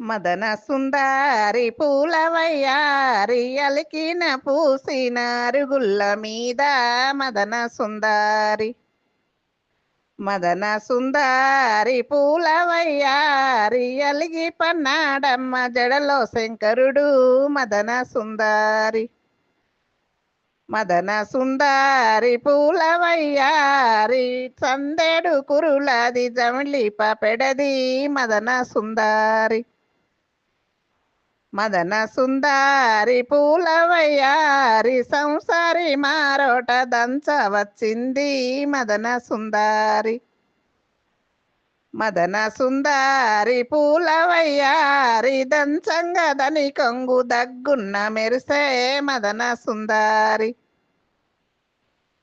మదన సుందారి పూలవయ్యారి అలికిన పూసిన అరుగుల్ల మీద మదన సుందారి. మదన సుందారి పూలవయ్యారి అలిగి పన్నాడమ్మ జడలో శంకరుడు మదన సుందారి. మదన సుందారి పూలవయ్యారి సందేడు కురులది జమిళి పెడది మదన సుందారి. మదన సుందారి పూలవయ్యారి సంసారి మారోట దంచ వచ్చింది మదన సుందారి. మదన సుందారి పూలవయ్యారి దంచంగదని కొంగు దగ్గున్న మెరిసే మదన సుందారి.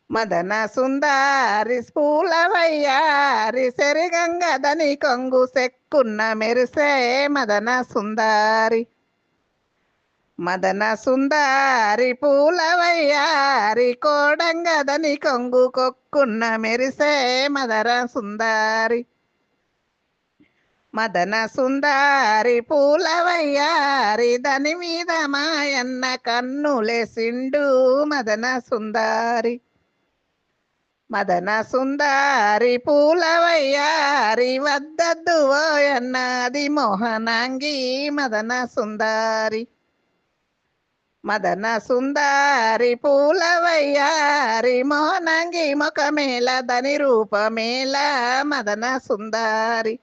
మదన సుందారి పూలవయ్యారి సెరిగంగదని కొంగు సెక్కున్న మెరిసే మదన సుందారి. మదన సుందారి పూలవయ్యారి కోడంగదని కొంగు కొక్కున్న మెరిసే మదన సుందారి. మదన సుందారి పూలవయ్యారి దాని మీద మాయన్న కన్నులేసిండు మదన సుందారి. మదన సుందారి పూలవయ్యారి వద్దద్దు ఓయన్నది మోహనాంగి మదన సుందారి. మదన సుందారి పూలవయ్యారి మోనంగి ముఖమేళ దని రూపమేళ మదన సుందారి.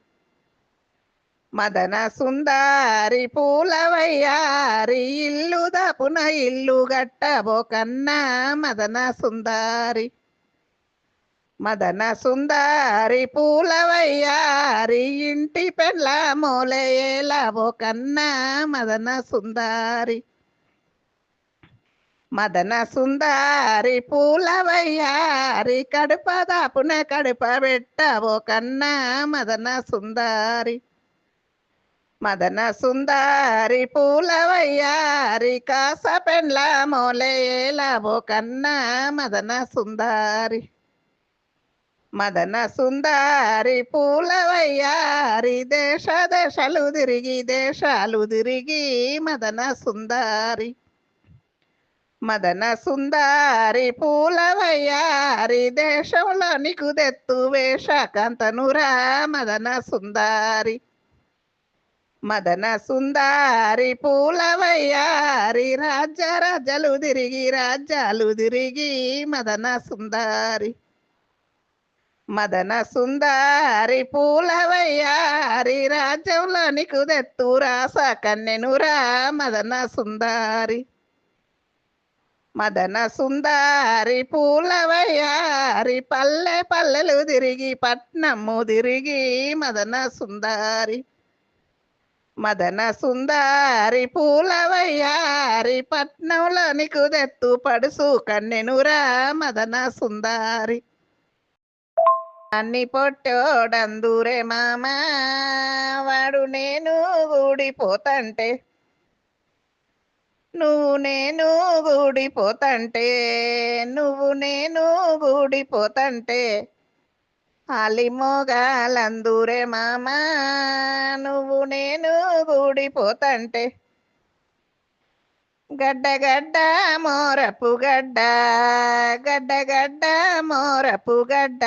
మదన సుందారి పూలవయ్యారి ఇల్లు దపున ఇల్లు గట్టబోకన్నా మదన సుందారి. మదన సుందారి పూలవయ్యారి ఇంటి పెళ్ళ మూలయేలబోకన్నా మదన సుందారి. మదన సుందారి పూలవయ్యారి కడుప దాపున కడుప పెట్టవో కన్నా మదన సుందారి. మదన సుందారి పూలవయ్యారి కాస పెండ్ల మోలేలావో కన్నా మదన సుందారి. మదన సుందారి పూలవయ్యారి దేశ దేశాలు తిరిగి దేశాలు తిరిగి మదన సుందారి. మదన సుందారి పూలవయ్యారి దేశంలో నీకు దెత్తు వేషకంతనురా మదన సుందారి. మదన సుందారి పూలవయ్యారి రాజ్య రాజలు తిరిగి రాజ్యాలు తిరిగి మదన సుందారి. మదన సుందారి పూలవయ్యారి రాజ్యంలో నీకు దెత్తు రాస కన్నెనురా మదన సుందారి. మదన సుందారి పూలవయ్యారి పల్లె పల్లెలు తిరిగి పట్నము తిరిగి మదన సుందారి మదన సుందారి పూలవయ్యారి పట్నంలో నీకు దెత్తు పడుసు కన్నెనురా మదన సుందారి. అన్ని పొట్టోడందురే మామ వాడు నేను ఊడిపోతంటే నువ్వు నేను గూడిపోతంటే నువ్వు నేను గూడిపోతంటే అలిమోగాలందూరే మామా నువ్వు నేను గూడిపోతంటే గడ్డ గడ్డ మోరపు గడ్డ గడ్డ గడ్డ మోరపు గడ్డ.